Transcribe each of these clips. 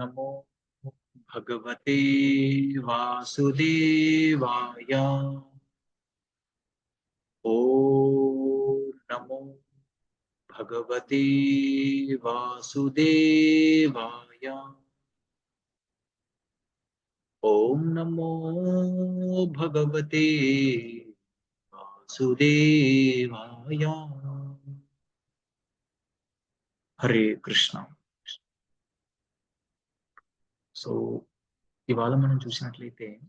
नमो भगवते वासुदेवाय। ओ नमो भगवते वासुदेवाय। ओम नमो भगवते वासुदेवाय। हरे कृष्णा। సో ఇవాళ మనం చూసినట్లయితే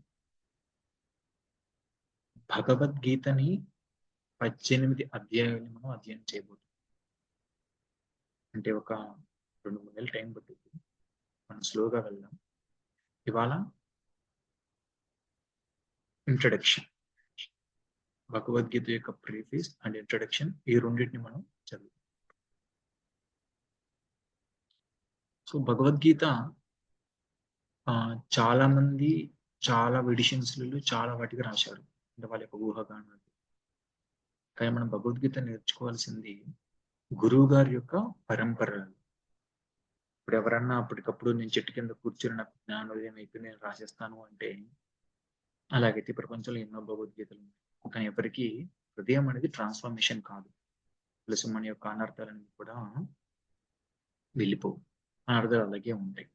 భగవద్గీతని పద్దెనిమిది అధ్యాయాలు మనం అధ్యయనం చేయబోతున్నాం. అంటే ఒక రెండు మూడు నెలలు టైం పట్టింది మనం స్లోగా వెళ్దాం. ఇవాళ ఇంట్రడక్షన్ భగవద్గీత యొక్క ప్రీఫీస్ అండ్ ఇంట్రడక్షన్ ఈ రెండింటిని మనం చదువు సో భగవద్గీత చాలా మంది చాలా ఎడిషన్స్లలో చాలా వాటికి రాశారు. అంటే వాళ్ళ యొక్క ఊహగానం కానీ మనం భగవద్గీత నేర్చుకోవాల్సింది గురువు గారి యొక్క పరంపరలు. ఇప్పుడు ఎవరన్నా అప్పటికప్పుడు నేను చెట్టు కింద కూర్చుని నాకు జ్ఞానోదయం అయిపోయి నేను రాసేస్తాను అంటే అలాగైతే ప్రపంచంలో ఎన్నో భగవద్గీతలు ఉన్నాయి. కానీ ఎవరికి హృదయం అనేది ట్రాన్స్ఫర్మేషన్ కాదు. ప్లస్ మన యొక్క అనర్థాలన్నీ కూడా వెళ్ళిపోవు. అనర్థాలు అలాగే ఉంటాయి.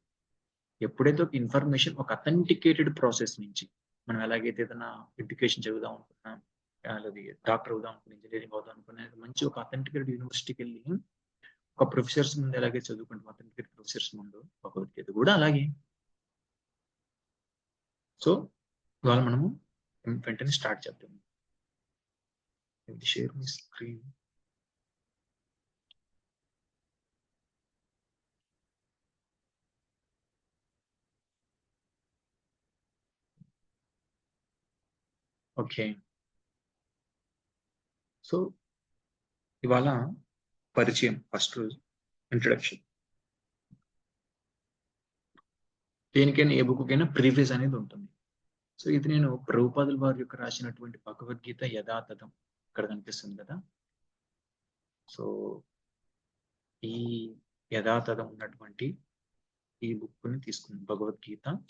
ఎప్పుడైతే ఒక ఇన్ఫర్మేషన్ ఒక అథెంటికేటెడ్ ప్రాసెస్ నుంచి మనం ఎలాగైతే ఏదైనా ఎడ్యుకేషన్ చదువుదాం అనుకున్నాం అలాగే డాక్టర్ అవుదాం అనుకున్నా ఇంజనీరింగ్ అవుదాం అనుకున్నా మంచి ఒక అథెంటికేటెడ్ యూనివర్సిటీకి వెళ్ళి ఒక ప్రొఫెసర్స్ ముందు ఎలాగే చదువుకుంటాం అథెంటికేటెడ్ ప్రొఫెసర్స్ ముందు భగవద్గీత కూడా అలాగే. సో ఇవాళ మనము వెంటనే స్టార్ట్ చేద్దాం. షేర్ మీ స్క్రీన్ ఓకే. సో ఇవాళ పరిచయం ఫస్ట్ రోజు ఇంట్రడక్షన్ దేనికైనా ఏ బుక్కైనా ప్రీవియస్ అనేది ఉంటుంది. సో ఇది నేను ప్రభుపాదుల వారి యొక్క రాసినటువంటి భగవద్గీత యథాతథం ఇక్కడ కనిపిస్తుంది కదా. సో ఈ యథాతథం ఉన్నటువంటి ఈ బుక్ని తీసుకుంది. భగవద్గీత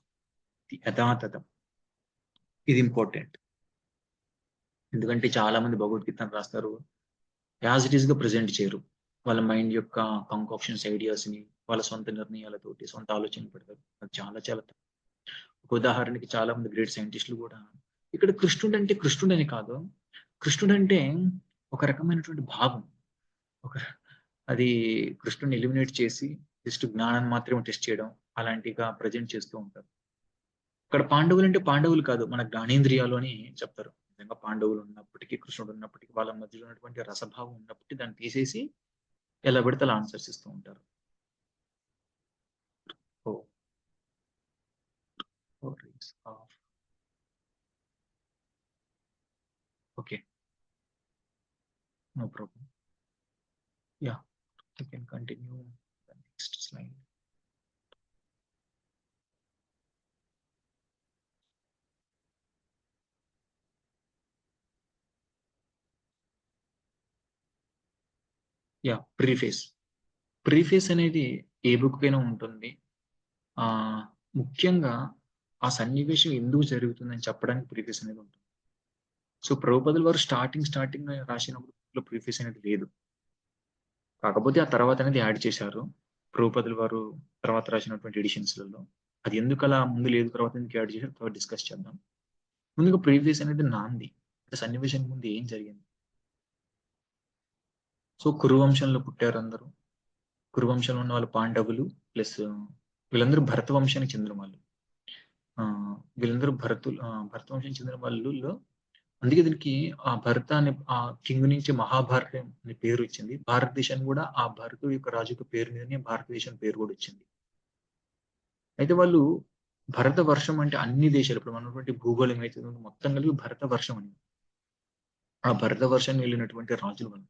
యథాతథం. ఇది ఇంపార్టెంట్. ఎందుకంటే చాలా మంది భగవద్గీతను రాస్తారు. యాజ్ ఇట్ ఈస్గా ప్రజెంట్ చేయరు. వాళ్ళ మైండ్ యొక్క కంకాప్షన్స్ ఐడియాస్ని వాళ్ళ సొంత నిర్ణయాలతోటి సొంత ఆలోచన పెడతారు. అది చాలా చాలా ఒక ఉదాహరణకి చాలా మంది గ్రేట్ సైంటిస్టులు కూడా ఇక్కడ కృష్ణుడు అంటే కృష్ణుడు అని కాదు. కృష్ణుడు అంటే ఒక రకమైనటువంటి భావం. ఒక అది కృష్ణుడిని ఎలిమినేట్ చేసి జస్ట్ జ్ఞానాన్ని మాత్రమే టెస్ట్ చేయడం అలాంటిగా ప్రజెంట్ చేస్తూ ఉంటారు. ఇక్కడ పాండవులు అంటే పాండవులు కాదు మన జ్ఞానేంద్రియాలు అని చెప్తారు. విధంగా పాండవులు ఉన్నప్పటికీ కృష్ణుడు ఉన్నప్పటికీ వాళ్ళ మధ్యలో ఉన్నటువంటి రసభావం ఉన్నప్పటికీ దాన్ని తీసేసి ఎలా పెడితే అలా ఆన్సర్స్ ఇస్తూ ఉంటారు. Okay no problem yeah you can continue next slide yeah preface preface అనేది ఏ బుక్ అయినా ఉంటుంది. ఆ ముఖ్యంగా ఆ సన్నివేశం ఎందుకు జరుగుతుందని చెప్పడానికి ప్రీఫేస్ అనేది ఉంటుంది. సో ప్రభుపదులు వారు స్టార్టింగ్ స్టార్టింగ్ రాసినప్పుడు ప్రీఫేస్ అనేది లేదు. కాకపోతే ఆ తర్వాత అనేది యాడ్ చేశారు. ప్రభుపదులు వారు తర్వాత రాసినటువంటి ఎడిషన్స్లలో అది ఎందుకు అలా ముందు లేదు తర్వాత ఎందుకు యాడ్ చేశారు తర్వాత డిస్కస్ చేద్దాం. ముందుగా ప్రీఫేస్ అనేది నాంది. అంటే సన్నివేశం ముందు ఏం జరిగింది? సో కురువంశంలో పుట్టారు అందరూ కురువంశంలో ఉన్న వాళ్ళు పాండవులు ప్లస్ వీళ్ళందరూ భరత వంశానికి చెందిన వాళ్ళు. ఆ వీళ్ళందరూ భరతులు భరత చెందిన వాళ్ళలో అందుకే దీనికి ఆ భరత అనే ఆ కింగ్ నుంచి మహాభారతం అనే పేరు వచ్చింది. భారతదేశాన్ని కూడా ఆ భరత యొక్క రాజు యొక్క పేరు మీదనే భారతదేశం పేరు కూడా వచ్చింది. అయితే వాళ్ళు భరత వర్షం అంటే అన్ని దేశాలు ఇప్పుడు మనటువంటి భూగోళం అయితే మొత్తం కలిపి భరత వర్షం అని. ఆ భరత వర్షాన్ని వెళ్ళినటువంటి రాజులు వాళ్ళు.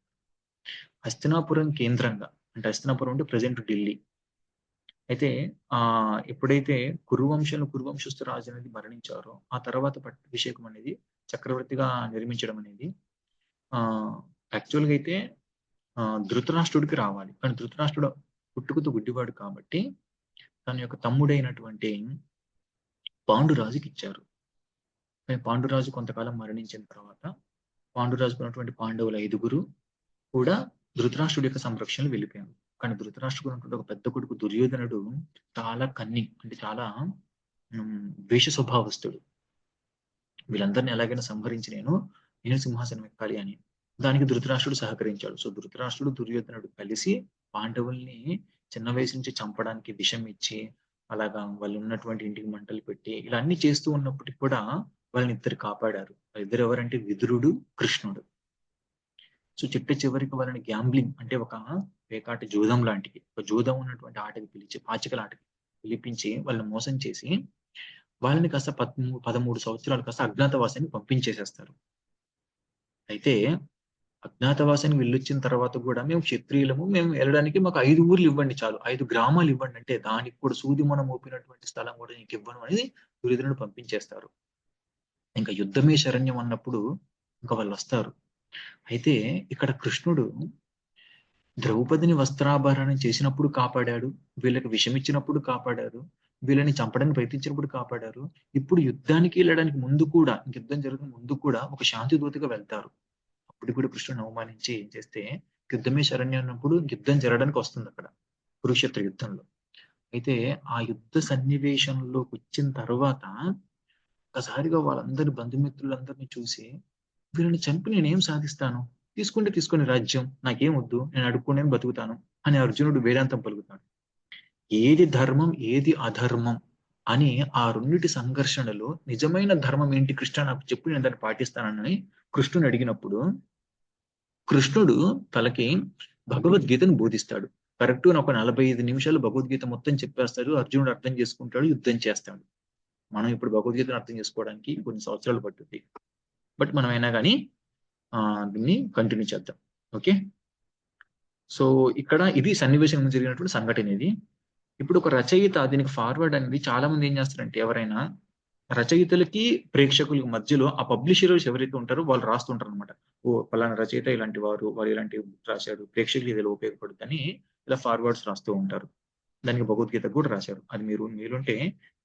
హస్తినాపురం కేంద్రంగా అంటే హస్తినాపురం అంటే ప్రజెంట్ ఢిల్లీ. అయితే ఆ ఎప్పుడైతే కురువంశంలో కురువంశస్థు రాజు అనేది మరణించారో ఆ తర్వాత పట్టాభిషేకం అనేది చక్రవర్తిగా నిర్మించడం అనేది ఆ యాక్చువల్గా అయితే ధృతరాష్ట్రుడికి రావాలి. కానీ ధృతరాష్ట్రుడు పుట్టుకతో గుడ్డివాడు కాబట్టి తన యొక్క తమ్ముడైనటువంటి పాండురాజుకి ఇచ్చారు. కానీ పాండురాజు కొంతకాలం మరణించిన తర్వాత పాండురాజుకు ఉన్నటువంటి పాండవుల ఐదుగురు కూడా ధృతరాష్ట్రుడి యొక్క సంరక్షణలో వెళ్ళిపోయాడు. కానీ ధృతరాష్ట్రుడు ఉన్నటువంటి ఒక పెద్ద కొడుకు దుర్యోధనుడు చాలా కన్ని అంటే చాలా ఉమ్, ద్వేష స్వభావస్తుడు వీళ్ళందరినీ ఎలాగైనా సంహరించి నేను నేను సింహాసనం ఎక్కాలి అని. దానికి ధృతరాష్ట్రుడు సహకరించాడు. సో ధృతరాష్ట్రుడు దుర్యోధనుడు కలిసి పాండవుల్ని చిన్న వయసు నుంచి చంపడానికి విషం ఇచ్చి అలాగా వాళ్ళు ఉన్నటువంటి ఇంటికి మంటలు పెట్టి ఇలా అన్ని చేస్తూ ఉన్నప్పటికీ కూడా వాళ్ళని ఇద్దరు కాపాడారు. ఇద్దరు ఎవరంటే విదురుడు కృష్ణుడు. సో చిట్ట చివరికి వాళ్ళని గ్యాంబ్లింగ్ అంటే ఒక పేకాట జూదం లాంటిది. ఒక జూదం ఉన్నటువంటి ఆటకి పిలిచి పాచికల ఆటకి పిలిపించి వాళ్ళని మోసం చేసి వాళ్ళని కాస్త పదమూ పదమూడు సంవత్సరాలు కాస్త అజ్ఞాతవాసాన్ని పంపించేసేస్తారు. అయితే అజ్ఞాతవాసానికి వెళ్ళొచ్చిన తర్వాత కూడా మేము క్షత్రియులము మేము వెళ్ళడానికి మాకు ఐదు ఊర్లు ఇవ్వండి చాలు. ఐదు గ్రామాలు ఇవ్వండి అంటే దానికి కూడా సూది మనం మోపినటువంటి స్థలం కూడా నీకు ఇవ్వను అనేది దుర్యోధనుడు పంపించేస్తారు. ఇంకా యుద్ధమే శరణ్యం అన్నప్పుడు ఇంకా వాళ్ళు వస్తారు. అయితే ఇక్కడ కృష్ణుడు ద్రౌపదిని వస్త్రాభరణం చేసినప్పుడు కాపాడాడు వీళ్ళకి విషం ఇచ్చినప్పుడు కాపాడారు వీళ్ళని చంపడానికి ప్రయత్నించినప్పుడు కాపాడారు. ఇప్పుడు యుద్ధానికి వెళ్ళడానికి ముందు కూడా యుద్ధం జరుగుతున్న ముందు కూడా ఒక శాంతి దూతగా వెళ్తారు. అప్పుడు కూడా కృష్ణుని అవమానించి ఏం చేస్తే యుద్ధమే శరణ్యం అన్నప్పుడు యుద్ధం జరగడానికి వస్తుంది అక్కడ కురుక్షేత్ర యుద్ధంలో. అయితే ఆ యుద్ధ సన్నివేశంలోకి వచ్చిన తర్వాత ఒకసారిగా వాళ్ళందరి బంధుమిత్రులందరినీ చూసి వీళ్ళని చంపి నేనేం సాధిస్తాను? తీసుకుంటే తీసుకుని రాజ్యం నాకేం వద్దు నేను అడుక్కునే బతుకుతాను అని అర్జునుడు వేదాంతం పలుకుతాడు. ఏది ధర్మం ఏది అధర్మం అని ఆ రెండిటి సంఘర్షణలో నిజమైన ధర్మం ఏంటి కృష్ణ నాకు చెప్పు నేను దాన్ని పాటిస్తానని కృష్ణుని అడిగినప్పుడు కృష్ణుడు తలకి భగవద్గీతను బోధిస్తాడు. కరెక్ట్ ఒక నలభై ఐదు నిమిషాలు భగవద్గీత మొత్తం చెప్పేస్తాడు అర్జునుడు అర్థం చేసుకుంటాడు యుద్ధం చేస్తాడు. మనం ఇప్పుడు భగవద్గీతను అర్థం చేసుకోవడానికి కొన్ని సంవత్సరాలు పట్టుద్ది బట్ మనం అయినా కానీ దీన్ని కంటిన్యూ చేద్దాం. ఓకే? సో ఇక్కడ ఇది సన్నివేశం జరిగినటువంటి సంఘటన ఇది. ఇప్పుడు ఒక రచయిత దీనికి ఫార్వర్డ్ అనేది చాలా మంది ఏం చేస్తారంటే ఎవరైనా రచయితలకి ప్రేక్షకులకి మధ్యలో ఆ పబ్లిషర్స్ ఎవరైతే ఉంటారో వాళ్ళు రాస్తుంటారు అనమాట ఓ పలానా రచయిత ఇలాంటి వారు వారు ఇలాంటి బుక్ రాశారు ప్రేక్షకులు ఇది ఉపయోగపడుతుందని ఇలా ఫార్వర్డ్స్ రాస్తూ ఉంటారు. దానికి భగవద్గీత కూడా రాశారు. అది మీరు మీరుంటే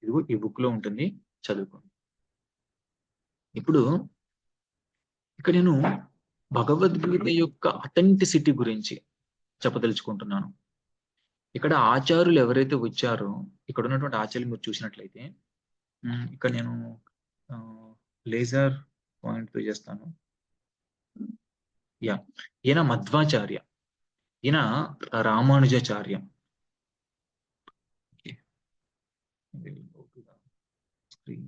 ఇది ఈ బుక్లో ఉంటుంది చదువుకోండి. ఇప్పుడు ఇక్కడ నేను భగవద్గీత యొక్క అథెంటిసిటీ గురించి చెప్పదలుచుకుంటున్నాను. ఇక్కడ ఆచారులు ఎవరైతే వచ్చారో ఇక్కడ ఉన్నటువంటి ఆచార్యులు మీరు చూసినట్లయితే ఇక్కడ నేను లేజర్ పాయింట్తో చేస్తాను. యా ఈయన మధ్వాచార్య. ఈయన Ramanujacharya. Screen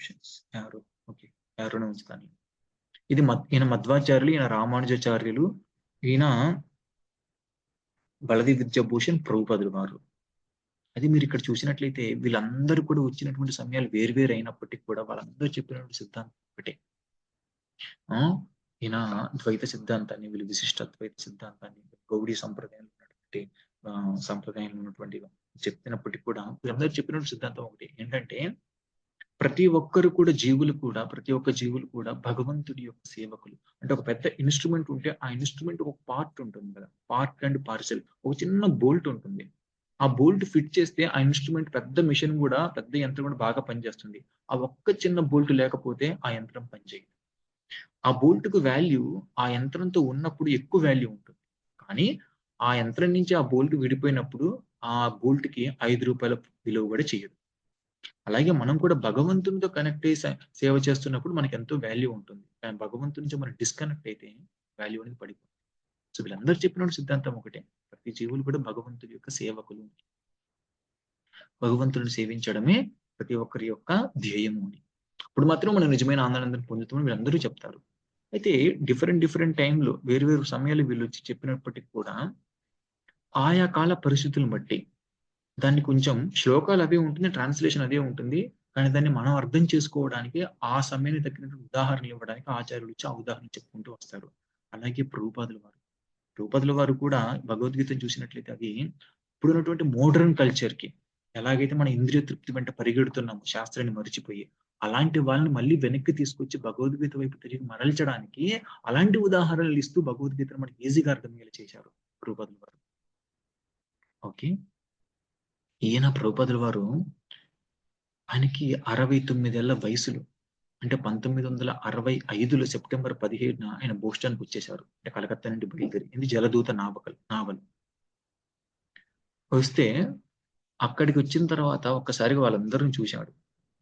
options arrow okay the ఉంచుతాను. ఇది మద్ ఈయన మధ్వాచార్యులు ఈయన రామానుజాచార్యులు ఈయన బలది విద్యాభూషణ్ ప్రభుపదులు వారు అది మీరు ఇక్కడ చూసినట్లయితే వీళ్ళందరూ కూడా వచ్చినటువంటి సమయాలు వేరువేరు అయినప్పటికీ కూడా వాళ్ళందరూ చెప్పినటువంటి సిద్ధాంతం ఒకటే. ఆ? ఈయన ద్వైత సిద్ధాంతాన్ని వీళ్ళు విశిష్ట ద్వైత సిద్ధాంతాన్ని గౌడీ సంప్రదాయంలో ఉన్నటువంటి సంప్రదాయంలో ఉన్నటువంటి చెప్పినప్పటికీ కూడా వీళ్ళందరూ చెప్పినటువంటి సిద్ధాంతం ఒకటి. ఏంటంటే ప్రతి ఒక్కరు కూడా జీవులు కూడా ప్రతి ఒక్క జీవులు కూడా భగవంతుడి యొక్క సేవకులు. అంటే ఒక పెద్ద ఇన్స్ట్రుమెంట్ ఉంటే ఆ ఇన్స్ట్రుమెంట్ ఒక పార్ట్ ఉంటుంది కదా. పార్ట్ అండ్ పార్సెల్ ఒక చిన్న బోల్ట్ ఉంటుంది. ఆ బోల్ట్ ఫిట్ చేస్తే ఆ ఇన్స్ట్రుమెంట్ పెద్ద మిషన్ కూడా పెద్ద యంత్రం కూడా బాగా పనిచేస్తుంది. ఆ ఒక్క చిన్న బోల్ట్ లేకపోతే ఆ యంత్రం పనిచేయదు. ఆ బోల్ట్కు వాల్యూ ఆ యంత్రంతో ఉన్నప్పుడు ఎక్కువ వాల్యూ ఉంటుంది. కానీ ఆ యంత్రం నుంచి ఆ బోల్ట్ విడిపోయినప్పుడు ఆ బోల్ట్కి ఐదు రూపాయల విలువ కూడా చేయదు. అలాగే మనం కూడా భగవంతునితో కనెక్ట్ అయ్యి సేవ చేస్తున్నప్పుడు మనకి ఎంతో వాల్యూ ఉంటుంది. కానీ భగవంతుని నుంచి మనం డిస్కనెక్ట్ అయితే వాల్యూ అనేది పడిపోతుంది. సో వీళ్ళందరూ చెప్పిన సిద్ధాంతం ఒకటే. ప్రతి జీవులు కూడా భగవంతుడి యొక్క సేవకులు. భగవంతుడిని సేవించడమే ప్రతి ఒక్కరి యొక్క ధ్యేయము అని. అప్పుడు మాత్రం మనం నిజమైన ఆనందాన్ని పొందుతామని వీళ్ళందరూ చెప్తారు. అయితే డిఫరెంట్ డిఫరెంట్ టైంలో వేరు వేరు సమయాలు వీళ్ళు వచ్చి చెప్పినప్పటికీ కూడా ఆయా కాల పరిస్థితులను బట్టి దాన్ని కొంచెం శ్లోకాలు అవే ఉంటుంది ట్రాన్స్లేషన్ అదే ఉంటుంది. కానీ దాన్ని మనం అర్థం చేసుకోవడానికి ఆ సమయానికి తగ్గినటువంటి ఉదాహరణలు ఇవ్వడానికి ఆచార్యులు వచ్చి ఆ ఉదాహరణ చెప్పుకుంటూ వస్తారు. అలాగే రూపాదుల వారు. రూపాదుల వారు కూడా భగవద్గీత చూసినట్లయితే అది ఇప్పుడు ఉన్నటువంటి మోడర్న్ కల్చర్కి ఎలాగైతే మన ఇంద్రియ తృప్తి వెంట పరిగెడుతున్నాము శాస్త్రాన్ని మరిచిపోయి అలాంటి వాళ్ళని మళ్ళీ వెనక్కి తీసుకొచ్చి భగవద్గీత వైపు తిరిగి మరల్చడానికి అలాంటి ఉదాహరణలు ఇస్తూ భగవద్గీతను మనకి ఈజీగా అర్థమయ్యేలా చేశారు రూపాదుల వారు. ఓకే. ఈయన ప్రభుపదుల వారు ఆయనకి అరవై తొమ్మిదేళ్ళ వయసులో. అంటే పంతొమ్మిది వందల అరవై ఐదులో సెప్టెంబర్ పదిహేడున ఆయన బోస్టాన్కి వచ్చేశారు. అంటే కలకత్తా నుండి బయలుదేరి. ఇది జలదూత నావకల్ నావల్. వస్తే అక్కడికి వచ్చిన తర్వాత ఒక్కసారిగా వాళ్ళందరిని చూశాడు.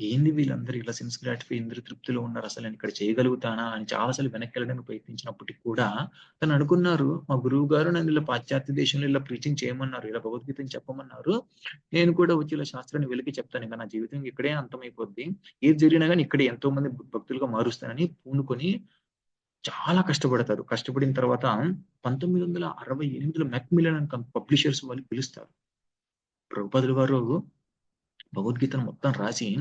ఏంది వీళ్ళందరూ ఇలా సెన్స్ గ్రాటిఫై ఇంద్ర తృప్తిలో ఉన్నారు? అసలు నేను ఇక్కడ చేయగలుగుతానా? అని చాలాసార్లు వెనక్కి వెళ్ళడానికి ప్రయత్నించినప్పటికీ కూడా తను అనుకున్నారు మా గురువు గారు నన్ను ఇలా పాశ్చాత్య దేశంలో ఇలా ప్రీచింగ్ చేయమన్నారు ఇలా భగవద్గీతని చెప్పమన్నారు. నేను కూడా వచ్చి ఇలా శాస్త్రాన్ని వెలికి చెప్తాను. ఇంకా నా జీవితం ఇక్కడే అంతమైపోద్ది. ఏది జరిగినా కానీ ఇక్కడ ఎంతో మంది భక్తులుగా మారుస్తానని పూనుకొని చాలా కష్టపడతారు. కష్టపడిన తర్వాత పంతొమ్మిది వందల అరవై ఎనిమిదిలో మెక్మిలన్ పబ్లిషర్స్ వాళ్ళు పిలుస్తారు. ప్రభుపదులు వారు భగవద్గీతను మొత్తం రాసి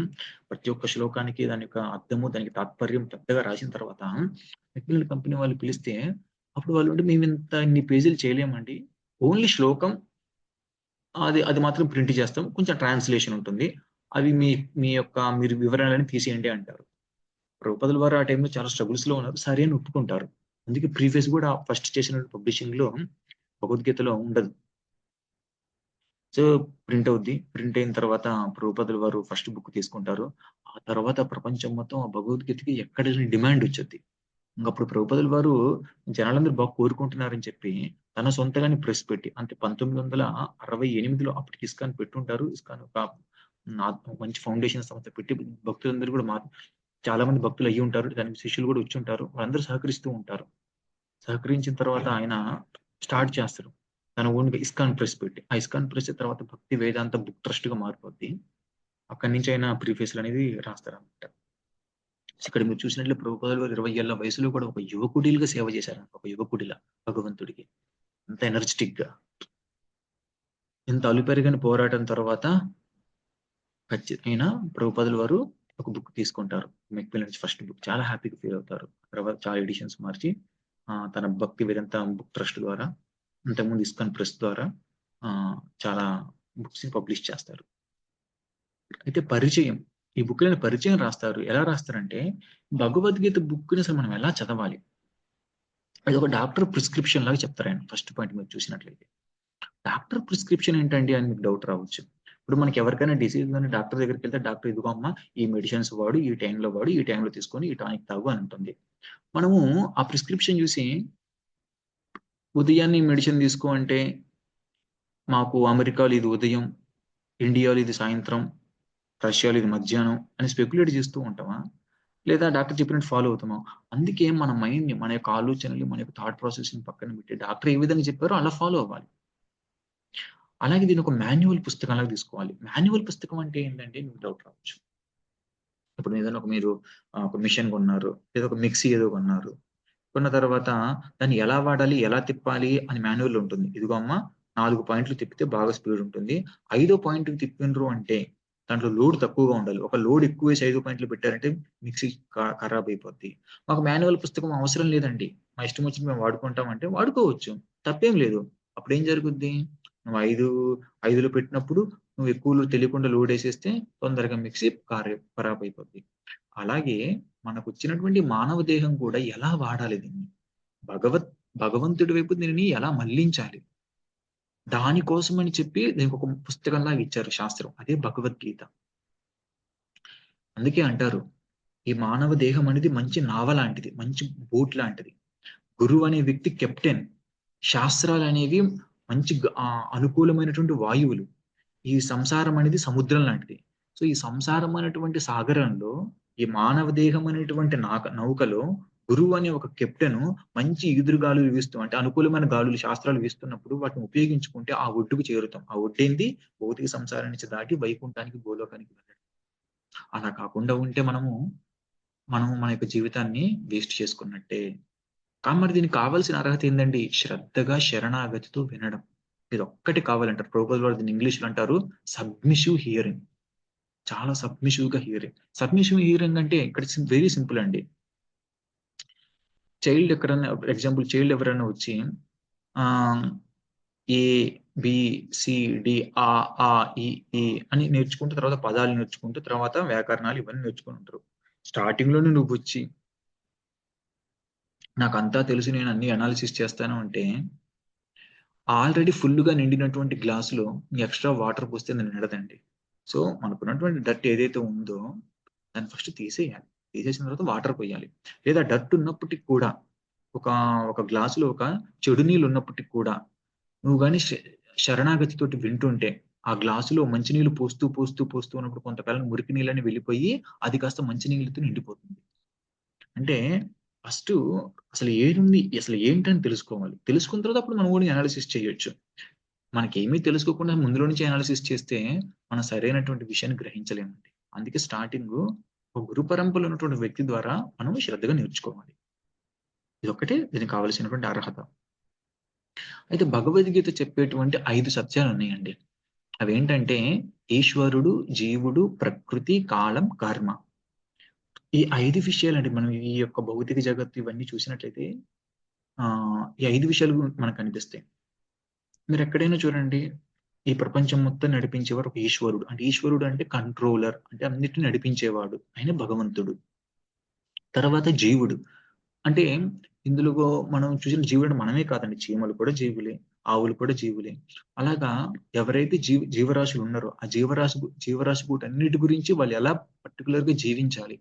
ప్రతి ఒక్క శ్లోకానికి దాని యొక్క అర్థము దానికి తాత్పర్యం పెద్దగా రాసిన తర్వాత మెక్మిలన్ కంపెనీ వాళ్ళు పిలిస్తే అప్పుడు వాళ్ళు అంటే మేము ఇంత ఇన్ని పేజీలు చేయలేమండి. ఓన్లీ శ్లోకం అది అది మాత్రం ప్రింట్ చేస్తాం. కొంచెం ట్రాన్స్లేషన్ ఉంటుంది. అవి మీ మీ యొక్క మీరు వివరాలని తీసేయండి అంటారు. ప్రభుపదుల వారు ఆ టైంలో చాలా స్ట్రగుల్స్లో ఉన్నారు. సరే అని ఒప్పుకుంటారు. అందుకే ప్రీవియస్ కూడా ఫస్ట్ చేసిన పబ్లిషింగ్లో భగవద్గీతలో ఉండదు. సో ప్రింట్ అవుద్ది. ప్రింట్ అయిన తర్వాత ప్రభుపదులు వారు ఫస్ట్ బుక్ తీసుకుంటారు. ఆ తర్వాత ప్రపంచం మొత్తం ఆ భగవద్గీతకి ఎక్కడ డిమాండ్ వచ్చేది ఇంకప్పుడు ప్రభుపదులు వారు జనాలందరూ బాగా కోరుకుంటున్నారని చెప్పి తన సొంతగానే ప్రెస్ పెట్టి అంటే పంతొమ్మిది వందల అరవై ఎనిమిదిలో అప్పటికి ఇస్కాన్ పెట్టుంటారు. ఇస్కాన్ ఒక మంచి ఫౌండేషన్ సంస్థ పెట్టి భక్తులందరూ కూడా మా చాలా మంది భక్తులు అయ్యి ఉంటారు. దానికి శిష్యులు కూడా వచ్చి ఉంటారు. వాళ్ళందరూ సహకరిస్తూ ఉంటారు. సహకరించిన తర్వాత ఆయన స్టార్ట్ చేస్తారు. తన ఓన్గా ఇస్కాన్ ప్రెస్ పెట్టి ఆ ఇస్కాన్ ప్రెస్ తర్వాత భక్తి వేదాంత బుక్ ట్రస్ట్గా మారిపోద్ది. అక్కడి నుంచి ఆయన ప్రీఫేస్లు అనేది రాస్తారనమాట ఇక్కడ మీరు చూసినట్లు ప్రభుపాదులు గారు ఇరవై ఏళ్ళ వయసులో కూడా ఒక యువకుడిలుగా సేవ చేశారు ఒక యువకుడిలా భగవంతుడికి. ఎంత ఎనర్జెటిక్గా. ఇంత అలుపెరిగిన పోరాటం తర్వాత ఖచ్చితంగా ప్రభుపాదులు వారు ఒక బుక్ తీసుకుంటారు. మెక్మిలన్స్ ఫస్ట్ బుక్ చాలా హ్యాపీగా ఫీల్ అవుతారు. తర్వాత చాలా ఎడిషన్స్ మార్చి తన భక్తి వేదంత బుక్ ట్రస్ట్ ద్వారా అంతకుముందు ఇస్కాన్ ప్రెస్ ద్వారా చాలా బుక్స్ని పబ్లిష్ చేస్తారు. అయితే పరిచయం ఈ బుక్లను పరిచయం రాస్తారు. ఎలా రాస్తారంటే భగవద్గీత బుక్ని అసలు మనం ఎలా చదవాలి? అది ఒక డాక్టర్ ప్రిస్క్రిప్షన్ లాగా చెప్తారు ఆయన ఫస్ట్ పాయింట్ మీరు చూసినట్లయితే. డాక్టర్ ప్రిస్క్రిప్షన్ ఏంటండి అని మీకు డౌట్ రావచ్చు. ఇప్పుడు మనకి ఎవరికైనా డిసీజ్ ఉందని డాక్టర్ దగ్గరికి వెళ్తే డాక్టర్ ఇదిగో అమ్మ ఈ మెడిసిన్స్ వాడు ఈ టైంలో వాడు ఈ టైంలో తీసుకొని ఈ టానిక్ తాగు అని ఉంటుంది. మనము ఆ ప్రిస్క్రిప్షన్ చూసి ఉదయాన్నే మెడిసిన్ తీసుకో అంటే మాకు అమెరికాలో ఇది ఉదయం ఇండియాలో ఇది సాయంత్రం రష్యాలో ఇది మధ్యాహ్నం అని స్పెక్యులేట్ చేస్తూ ఉంటామా? లేదా డాక్టర్ చెప్పినట్టు ఫాలో అవుతామా? అందుకే మన మైండ్ని మన యొక్క ఆలోచనలు మన యొక్క థాట్ ప్రాసెస్ని పక్కన పెట్టి డాక్టర్ ఏ విధంగా చెప్పారో అలా ఫాలో అవ్వాలి. అలాగే దీని ఒక మాన్యువల్ పుస్తకంలాగా తీసుకోవాలి. మాన్యువల్ పుస్తకం అంటే ఏంటంటే మీకు డౌట్ రావచ్చు. ఇప్పుడు ఏదైనా ఒక మీరు ఒక మిషన్ కొన్నారు లేదా ఒక మిక్సీ ఏదో కొన్నారు తిప్పిన తర్వాత దాన్ని ఎలా వాడాలి ఎలా తిప్పాలి అని మాన్యువల్ ఉంటుంది. ఇదిగో అమ్మ నాలుగు పాయింట్లు తిప్పితే బాగా స్పీడ్ ఉంటుంది. ఐదో పాయింట్ తిప్పినరు అంటే దాంట్లో లోడ్ తక్కువగా ఉండాలి. ఒక లోడ్ ఎక్కువ వేసి ఐదు పాయింట్లు పెట్టారంటే మిక్సీ ఖరాబ్ అయిపోద్ది. మాకు మాన్యువల్ పుస్తకం అవసరం లేదండి. మా ఇష్టం వచ్చి మేము వాడుకుంటాం అంటే వాడుకోవచ్చు. తప్పేం లేదు. అప్పుడు ఏం జరుగుద్ది? నువ్వు ఐదు ఐదులో పెట్టినప్పుడు నువ్వు ఎక్కువ తెలియకుండా లోడ్ వేసేస్తే తొందరగా మిక్సీ ఖరాబ్ అయిపోద్ది. అలాగే మనకు వచ్చినటువంటి మానవ దేహం కూడా ఎలా వాడాలి దీన్ని? భగవత్ భగవంతుడి వైపు దీనిని ఎలా మళ్ళించాలి? దానికోసం అని చెప్పి దీనికి ఒక పుస్తకంలాగా ఇచ్చారు శాస్త్రం. అదే భగవద్గీత. అందుకే అంటారు ఈ మానవ దేహం అనేది మంచి నావ లాంటిది మంచి బూట్ లాంటిది. గురువు అనే వ్యక్తి కెప్టెన్. శాస్త్రాలు అనేవి మంచి అనుకూలమైనటువంటి వాయువులు. ఈ సంసారం అనేది సముద్రం లాంటిది. సో ఈ సంసారం అనేటువంటి సాగరంలో ఈ మానవ దేహం అనేటువంటి నాక నౌకలో గురువు అనే ఒక కెప్టెన్ మంచి ఈదురు గాలులు వీస్తూ అంటే అనుకూలమైన గాలులు శాస్త్రాలు వీస్తున్నప్పుడు వాటిని ఉపయోగించుకుంటే ఆ ఒడ్డుకు చేరుతాం. ఆ ఒడ్డేంది? భౌతిక సంసారం నుంచి దాటి వైకుంఠానికి భూలోకానికి వెళ్ళడం. అలా కాకుండా ఉంటే మనము మనము మన యొక్క జీవితాన్ని వేస్ట్ చేసుకున్నట్టే. కానీ మరి దీనికి కావాల్సిన అర్హత ఏంటండి శ్రద్ధగా శరణాగతితో వినడం. ఇది ఒక్కటి కావాలంటారు. ప్రోపోజ్ వాళ్ళు దీన్ని ఇంగ్లీష్లో అంటారు సబ్మిషివ్ హియరింగ్ చాలా సబ్మిషివ్గా హియరింగ్ సబ్మిసివ్ హియరింగ్ అంటే ఇక్కడ వెరీ సింపుల్ అండి. చైల్డ్ ఎక్కడన్నా ఎగ్జాంపుల్ చైల్డ్ ఎవరైనా వచ్చి ఏ బిసిడి ఆ ఆ ఈ అని నేర్చుకుంటూ తర్వాత పదాలు నేర్చుకుంటూ తర్వాత వ్యాకరణాలు ఇవన్నీ నేర్చుకుని ఉంటారు. స్టార్టింగ్లోనే నువ్వు వచ్చి నాకు అంతా తెలుసు నేను అన్ని అనాలిసిస్ చేస్తాను అంటే ఆల్రెడీ ఫుల్గా నిండినటువంటి గ్లాసులో ఎక్స్ట్రా వాటర్ పోస్తే నేను నిండదండి. సో మనకున్నటువంటి డట్ ఏదైతే ఉందో దాన్ని ఫస్ట్ తీసేయాలి. తీసేసిన తర్వాత వాటర్ పోయాలి. లేదా డట్ ఉన్నప్పటికి కూడా ఒక ఒక గ్లాసులో ఒక చెడు నీళ్ళు ఉన్నప్పటికి కూడా నువ్వు కానీ శరణాగతితోటి వింటుంటే ఆ గ్లాసులో మంచినీళ్ళు పోస్తూ పోస్తూ పోస్తూ ఉన్నప్పుడు కొంతకాలం మురికి నీళ్ళని వెళ్ళిపోయి అది కాస్త మంచినీళ్ళతో నిండిపోతుంది. అంటే ఫస్ట్ అసలు ఏముంది అసలు ఏంటని తెలుసుకోవాలి. తెలుసుకున్న తర్వాత అప్పుడు మనం కూడా అనాలిసిస్ చేయొచ్చు. మనకేమీ తెలుసుకోకుండా ముందులో నుంచి అనాలిసిస్ చేస్తే మనం సరైనటువంటి విషయాన్ని గ్రహించలేమండి. అందుకే స్టార్టింగ్ ఒక గురు పరంపరలో ఉన్నటువంటి వ్యక్తి ద్వారా మనం శ్రద్ధగా నేర్చుకోవాలి. ఇది ఒకటే దీనికి కావలసినటువంటి అర్హత. అయితే భగవద్గీత చెప్పేటువంటి ఐదు సత్యాలు ఉన్నాయండి. అవేంటంటే ఈశ్వరుడు జీవుడు ప్రకృతి కాలం కర్మ. ఈ ఐదు విషయాలండి మనం ఈ యొక్క భౌతిక జగత్తు ఇవన్నీ చూసినట్లయితే ఆ ఈ ఐదు విషయాలు మనకు కనిపిస్తాయి. మీరు ఎక్కడైనా చూడండి ఈ ప్రపంచం మొత్తం నడిపించేవారు ఒక ఈశ్వరుడు. అంటే ఈశ్వరుడు అంటే కంట్రోలర్ అంటే అన్నిటిని నడిపించేవాడు. ఆయన భగవంతుడు. తర్వాత జీవుడు. అంటే ఇందులో మనం చూసిన జీవుడు మనమే కాదండి. చీమలు కూడా జీవులే ఆవులు కూడా జీవులే. అలాగా ఎవరైతే జీవ జీవరాశులు ఉన్నారో ఆ జీవరాశి జీవరాశి అన్నిటి గురించి వాళ్ళు ఎలా పర్టికులర్గా జీవించాలి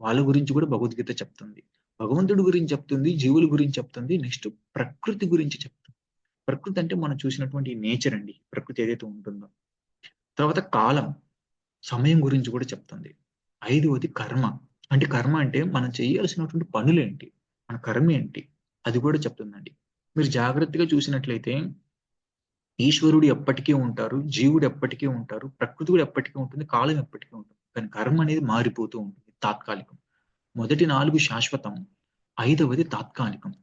వాళ్ళ గురించి కూడా భగవద్గీత చెప్తుంది. భగవంతుడి గురించి చెప్తుంది జీవుల గురించి చెప్తుంది నెక్స్ట్ ప్రకృతి గురించి చెప్తుంది. ప్రకృతి అంటే మనం చూసినటువంటి నేచర్ అండి. ప్రకృతి ఏదైతే ఉంటుందో. తర్వాత కాలం. సమయం గురించి కూడా చెప్తుంది. ఐదవది కర్మ. అంటే కర్మ అంటే మనం చేయాల్సినటువంటి పనులు ఏంటి మన కర్మ ఏంటి? అది కూడా చెప్తుందండి. మీరు జాగ్రత్తగా చూసినట్లయితే ఈశ్వరుడు ఎప్పటికీ ఉంటారు జీవుడు ఎప్పటికీ ఉంటారు ప్రకృతి కూడా ఎప్పటికీ ఉంటుంది కాలం ఎప్పటికీ ఉంటుంది. కానీ కర్మ అనేది మారిపోతూ ఉంటుంది తాత్కాలికం. మొదటి నాలుగు శాశ్వతం. ఐదవది తాత్కాలికం.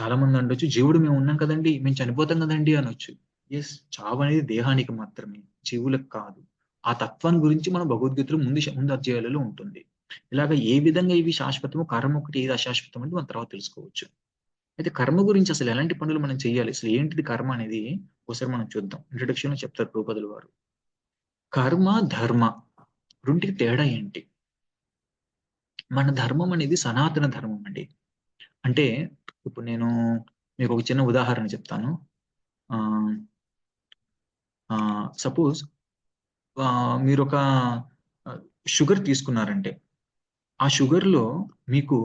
చాలా మంది అనొచ్చు జీవుడు మేము ఉన్నాం కదండి మేము చనిపోతాం కదండి అనొచ్చు. ఎస్ చావు అనేది దేహానికి మాత్రమే జీవులకు కాదు. ఆ తత్వాన్ని గురించి మనం భగవద్గీతలో ముందు ముందు అధ్యాయాలలో ఉంటుంది. ఇలాగ ఏ విధంగా ఇవి శాశ్వతము కర్మ ఒకటి ఏది అశాశ్వతం అంటే మనం తర్వాత తెలుసుకోవచ్చు. అయితే కర్మ గురించి అసలు ఎలాంటి పనులు మనం చేయాలి? అసలు ఏంటిది కర్మ అనేది? ఒకసారి మనం చూద్దాం. ఇంట్రడక్షన్లో చెప్తారు రూపదుల వారు. కర్మ ధర్మ రెండింటికి తేడా ఏంటి? మన ధర్మం అనేది సనాతన ధర్మం అండి. అంటే ఇప్పుడు నేను మీకు ఒక చిన్న ఉదాహరణ చెప్తాను. సపోజ్ మీరు ఒక షుగర్ తీసుకున్నారంటే ఆ షుగర్లో మీకు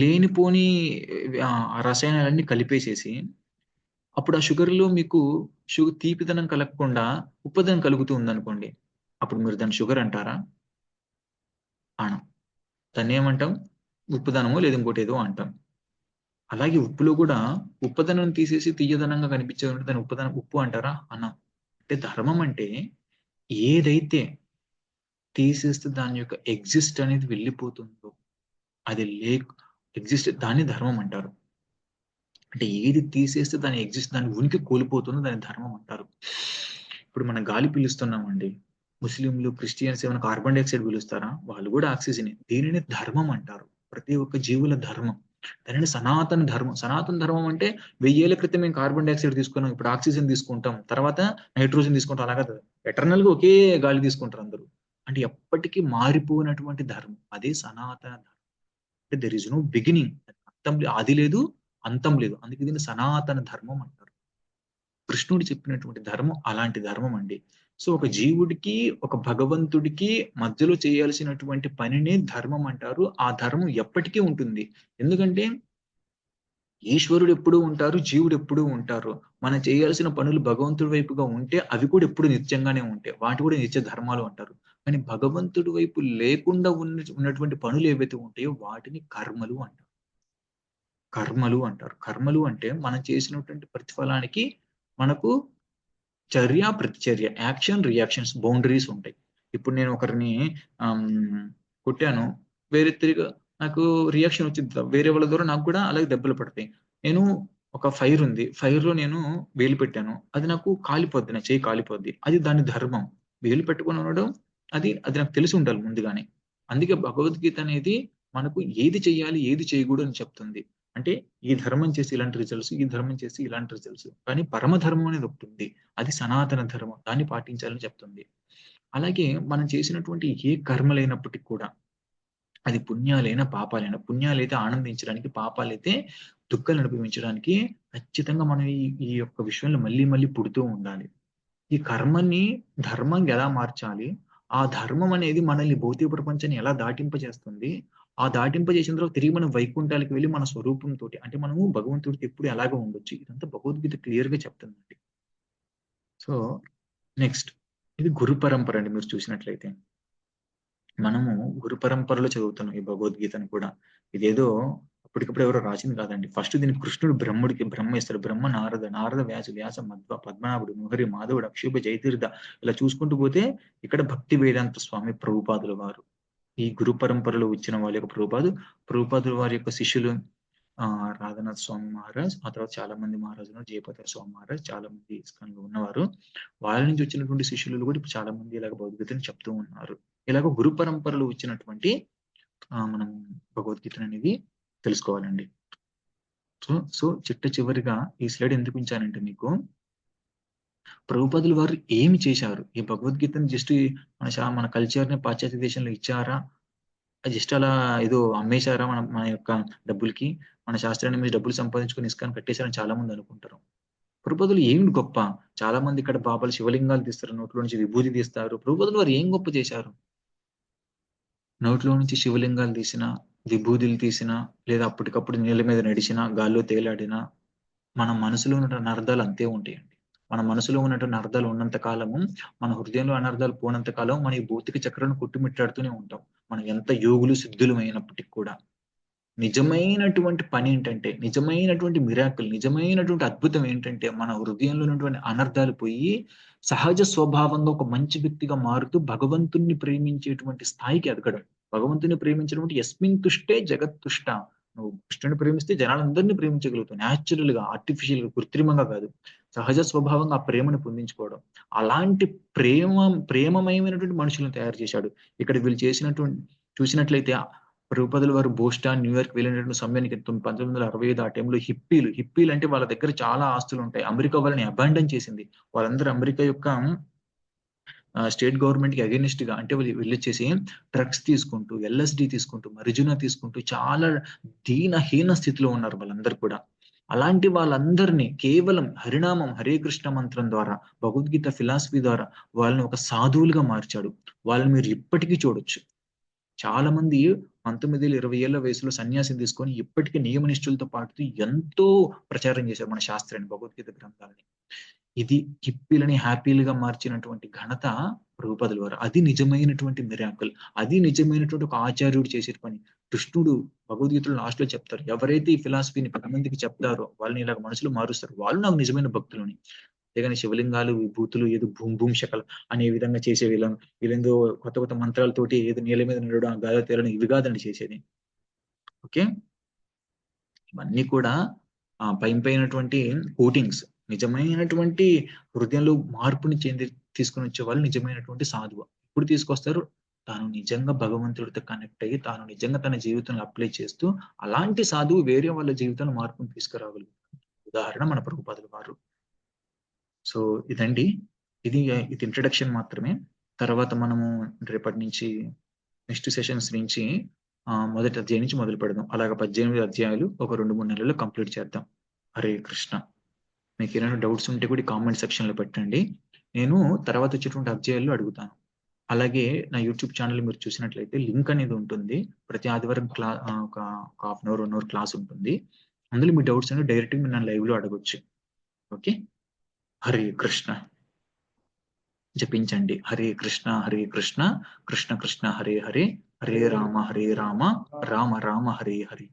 లేనిపోని రసాయనాలన్నీ కలిపేసేసి అప్పుడు ఆ షుగర్లో మీకు షుగర్ తీపిదనం కలగకుండా ఉప్పదనం కలుగుతూ ఉందనుకోండి అప్పుడు మీరు దాన్ని షుగర్ అంటారా? అనం దాన్ని ఏమంటాం? ఉప్పుదనమో లేదు ఇంకోటి ఏదో అంటాం. అలాగే ఉప్పులో కూడా ఉప్పదనం తీసేసి తీయదనంగా కనిపించేది దాని ఉప్పుదనం ఉప్పు అంటారా? అన్న. అంటే ధర్మం అంటే ఏదైతే తీసేస్తే దాని యొక్క ఎగ్జిస్ట్ అనేది వెళ్ళిపోతుందో అది లే ఎగ్జిస్ట్ దాన్ని ధర్మం అంటారు. అంటే ఏది తీసేస్తే దాని ఎగ్జిస్ట్ దాని ఉనికి కోల్పోతుందో దాని ధర్మం అంటారు. ఇప్పుడు మనం గాలి పీలుస్తున్నామండి. ముస్లింలు క్రిస్టియన్స్ ఏమైనా కార్బన్ డైఆక్సైడ్ పిలుస్తారా? వాళ్ళు కూడా ఆక్సిజన్. దీనిని ధర్మం అంటారు. ప్రతి ఒక్క జీవుల ధర్మం. దానిని సనాతన ధర్మం. సనాతన ధర్మం అంటే వెయ్యేళ్ళ క్రితం మేము కార్బన్ డైఆక్సైడ్ తీసుకున్నాం ఇప్పుడు ఆక్సిజన్ తీసుకుంటాం తర్వాత నైట్రోజన్ తీసుకుంటాం అలాగా ఎటర్నల్గా ఒకే గాలి తీసుకుంటారు అందరూ. అంటే ఎప్పటికీ మారిపోయినటువంటి ధర్మం. అదే సనాతన ధర్మం. అంటే దెర్ ఇస్ నో బిగినింగ్ అంతం ఆది లేదు అంతం లేదు. అందుకే దీన్ని సనాతన ధర్మం అంటారు. కృష్ణుడు చెప్పినటువంటి ధర్మం అలాంటి ధర్మం అండి. సో ఒక జీవుడికి ఒక భగవంతుడికి మధ్యలో చేయాల్సినటువంటి పనిని ధర్మం అంటారు. ఆ ధర్మం ఎప్పటికీ ఉంటుంది. ఎందుకంటే ఈశ్వరుడు ఎప్పుడు ఉంటారు జీవుడు ఎప్పుడు ఉంటారు. మనం చేయాల్సిన పనులు భగవంతుడి వైపుగా ఉంటే అవి కూడా ఎప్పుడు నిత్యంగానే ఉంటాయి. వాటి కూడా నిత్య ధర్మాలు అంటారు. కానీ భగవంతుడి వైపు లేకుండా ఉన్న ఉన్నటువంటి పనులు ఏవైతే ఉంటాయో వాటిని కర్మలు అంటారు. కర్మలు అంటారు. కర్మలు అంటే మనం చేసినటువంటి ప్రతిఫలానికి మనకు చర్య ప్రతిచర్య యాక్షన్ రియాక్షన్స్ బౌండరీస్ ఉంటాయి. ఇప్పుడు నేను ఒకరిని కొట్టాను వేరే తిరిగి నాకు రియాక్షన్ వచ్చింది వేరే వాళ్ళ ద్వారా నాకు కూడా అలాగే దెబ్బలు పడతాయి. నేను ఒక ఫైర్ ఉంది. ఫైర్లో నేను వేలు పెట్టాను. అది నాకు కాలిపోద్ది నా చేయి కాలిపోద్ది. అది దాని ధర్మం. వేలు పెట్టుకుని ఉండడం అది అది నాకు తెలిసి ఉండాలి ముందుగానే. అందుకే భగవద్గీత అనేది మనకు ఏది చేయాలి ఏది చేయకూడదు అని చెప్తుంది. అంటే ఈ ధర్మం చేసి ఇలాంటి రిజల్ట్స్ ఈ ధర్మం చేసి ఇలాంటి రిజల్ట్స్ కానీ పరమధర్మం అనేది ఒకటి ఉంది. అది సనాతన ధర్మం. దాన్ని పాటించాలని చెప్తుంది. అలాగే మనం చేసినటువంటి ఏ కర్మలైనప్పటికీ కూడా అది పుణ్యాలైనా పాపాలైనా పుణ్యాలైతే ఆనందించడానికి పాపాలైతే దుఃఖాలు అనుభవించడానికి ఖచ్చితంగా మనం ఈ ఈ యొక్క విషయంలో మళ్ళీ మళ్ళీ పుడుతూ ఉండాలి. ఈ కర్మని ధర్మంగా ఎలా మార్చాలి? ఆ ధర్మం అనేది మనల్ని భౌతిక ప్రపంచాన్ని ఎలా దాటింపజేస్తుంది? ఆ దాటింపజేసిన తర్వాత తిరిగి మనం వైకుంఠాలకు వెళ్ళి మన స్వరూపంతో అంటే మనము భగవంతుడికి ఎప్పుడు ఎలాగో ఉండొచ్చు. ఇదంతా భగవద్గీత క్లియర్గా చెప్తుందండి. సో నెక్స్ట్ ఇది గురు పరంపర అండి మీరు చూసినట్లయితే. మనము గురు పరంపరలో చదువుతున్నాం ఈ భగవద్గీతను కూడా. ఇదేదో అప్పటికప్పుడు ఎవరో రాసింది కాదండి. ఫస్ట్ దీన్ని కృష్ణుడు బ్రహ్ముడికి బ్రహ్మ ఇస్తాడు. బ్రహ్మ నారద నారద వ్యాస వ్యాస మధ్వ పద్మనాభుడు ముహరి మాధవుడు అక్షుభ జయతీర్థ ఇలా చూసుకుంటూ పోతే ఇక్కడ భక్తి వేదాంత స్వామి ప్రభుపాదుల వారు. ఈ గురు పరంపరలో వచ్చిన వాళ్ళ యొక్క ప్రభుపాదు ప్రభుపాదుల వారి యొక్క శిష్యులు ఆ రాధనాథ్ స్వామి మహారాజ్ ఆ తర్వాత చాలా మంది మహారాజులు జయపద స్వామి మహారాజ్ చాలా మంది ఇస్కాన్లో ఉన్నవారు. వాళ్ళ నుంచి వచ్చినటువంటి శిష్యులు కూడా ఇప్పుడు చాలా మంది ఇలాగ భగవద్గీతను చెప్తూ ఉన్నారు. ఇలాగ గురు పరంపరలో వచ్చినటువంటి ఆ మనం భగవద్గీతను అనేది తెలుసుకోవాలండి. సో సో చిట్ట చివరిగా ఈ స్లైడ్ ఎందుకు ఉంచానంటే మీకు ప్రభుపదులు వారు ఏమి చేశారు? ఈ భగవద్గీతను జస్ట్ మన మన కల్చర్ని పాశ్చాత్య దేశంలో ఇచ్చారా? జస్ట్ అలా ఏదో అమ్మేశారా మన మన యొక్క డబ్బులకి? మన శాస్త్రాన్ని మీద డబ్బులు సంపాదించుకొని ఇస్కాన్ కట్టేశారని చాలా మంది అనుకుంటారు. ప్రభుపదులు ఏమి గొప్ప? చాలా మంది ఇక్కడ బాబాలు శివలింగాలు తీస్తారు నోట్లో నుంచి విభూతి తీస్తారు. ప్రభుపదులు వారు ఏం గొప్ప చేశారు? నోట్లో నుంచి శివలింగాలు తీసిన విభూతులు తీసిన లేదా అప్పటికప్పుడు నీళ్ళ మీద నడిచినా గాల్లో తేలాడినా మన మనసులో ఉన్న అర్థాలు అంతే ఉంటాయండి. మన మనసులో ఉన్నటువంటి అర్థాలు ఉన్నంత కాలము మన హృదయంలో అనర్థాలు పోనంత కాలం మన ఈ భౌతిక చక్రాలను కొట్టుమిట్టాడుతూనే ఉంటాం. మనం ఎంత యోగులు సిద్ధులు అయినప్పటికీ కూడా. నిజమైనటువంటి పని ఏంటంటే నిజమైనటువంటి మిరాకులు నిజమైనటువంటి అద్భుతం ఏంటంటే మన హృదయంలో ఉన్నటువంటి అనర్థాలు పోయి సహజ స్వభావంగా ఒక మంచి వ్యక్తిగా మారుతూ భగవంతుణ్ణి ప్రేమించేటువంటి స్థాయికి ఎదగడం. భగవంతుని ప్రేమించినటువంటి ఎస్మిన్ తుష్టే జగత్ తుష్ట. నువ్వు కృష్ణుని ప్రేమిస్తే జనాలందరినీ ప్రేమించగలుగుతావు. న్యాచురల్గా ఆర్టిఫిషియల్గా కృత్రిమంగా కాదు. సహజ స్వభావంగా ఆ ప్రేమను పొందించుకోవడం. అలాంటి ప్రేమ ప్రేమమయమైనటువంటి మనుషులను తయారు చేశాడు. ఇక్కడ వీళ్ళు చేసినటువంటి చూసినట్లయితే రూపదుల వారు బోస్టాన్ న్యూయార్క్ వెళ్ళినటువంటి సమయానికి పంతొమ్మిది వందల అరవై ఐదు ఆ టైంలో హిప్పీలు హిప్పీలు అంటే వాళ్ళ దగ్గర చాలా ఆస్తులు ఉంటాయి. అమెరికా వాళ్ళని అబాండన్ చేసింది. వాళ్ళందరూ అమెరికా యొక్క స్టేట్ గవర్నమెంట్కి అగేనిస్ట్గా అంటే వాళ్ళు వెళ్ళొచ్చేసి డ్రగ్స్ తీసుకుంటూ ఎల్ఎస్డి తీసుకుంటూ మరిజునా తీసుకుంటూ చాలా దీనహీన స్థితిలో ఉన్నారు వాళ్ళందరూ కూడా. అలాంటి వాళ్ళందరినీ కేవలం హరినామం హరే కృష్ణ మంత్రం ద్వారా భగవద్గీత ఫిలాసఫీ ద్వారా వాళ్ళని ఒక సాధువులుగా మార్చాడు. వాళ్ళని మీరు ఇప్పటికీ చూడొచ్చు. చాలా మంది పంతొమ్మిది ఇరవై ఏళ్ళ వయసులో సన్యాసం తీసుకొని ఇప్పటికీ నియమనిష్ఠులతో పాటు ఎంతో ప్రచారం చేశారు మన శాస్త్రాన్ని భగవద్గీత గ్రంథాలని. ఇది కిప్పిలని హ్యాపీలుగా మార్చినటువంటి ఘనత ప్రభుపదుల వారు. అది నిజమైనటువంటి మిరాకుల్ అది నిజమైనటువంటి ఒక ఆచార్యుడు చేసే పని. కృష్ణుడు భగవద్గీతలో లాస్ట్లో చెప్తారు. ఎవరైతే ఈ ఫిలాసఫీని పది మందికి చెప్తారో వాళ్ళని ఇలాగ మనసులో మారుస్తారు. వాళ్ళు నాకు నిజమైన భక్తులని. అంతేగాని శివలింగాలు విభూతులు ఏదో భూమ్ భూమ్ శకల అనే విధంగా చేసే వీళ్ళను వీళ్ళేందో కొత్త కొత్త మంత్రాలతోటి ఏదో నీళ్ళ మీద నడవడం గాలి తేలడం ఇవి కాదండి చేసేది. ఓకే? ఇవన్నీ కూడా ఆ పైన పైనటువంటి కోటింగ్స్ నిజమైనటువంటి హృదయంలో మార్పుని చెంది తీసుకుని వచ్చే వాళ్ళు నిజమైనటువంటి సాధువు. ఇప్పుడు తీసుకొస్తారు తాను నిజంగా భగవంతుడితో కనెక్ట్ అయ్యి తాను నిజంగా తన జీవితంలో అప్లై చేస్తూ అలాంటి సాధువు వేరే వాళ్ళ జీవితంలో మార్పును తీసుకురాగలుగుతారు ఉదాహరణ మన ప్రభుపాదులు వారు సో ఇదండి. ఇది ఇది ఇంట్రడక్షన్ మాత్రమే. తర్వాత మనము రేపటి నుంచి నెక్స్ట్ సెషన్స్ నుంచి మొదటి అధ్యాయం నుంచి మొదలు పెడదాం. అలాగ పద్దెనిమిది అధ్యాయాలు ఒక రెండు మూడు నెలల్లో కంప్లీట్ చేద్దాం. హరే కృష్ణ. మీకు ఏమైనా డౌట్స్ ఉంటే కూడా కామెంట్ సెక్షన్లో పెట్టండి. నేను తర్వాత వచ్చేటువంటి అధ్యాయాలు అడుగుతాను. అలాగే నా యూట్యూబ్ ఛానల్ మీరు చూసినట్లయితే లింక్ అనేది ఉంటుంది. ప్రతి ఆదివారం క్లా ఒక half an hour one hour class ఉంటుంది. అందులో మీ డౌట్స్ అనేవి డైరెక్ట్గా మీరు నన్ను లైవ్లో అడగొచ్చు. ఓకే హరే కృష్ణ. జపించండి. హరే కృష్ణ హరే కృష్ణ. కృష్ణ కృష్ణ హరే హరే. హరే రామ హరే రామ. రామ రామ హరే హరే.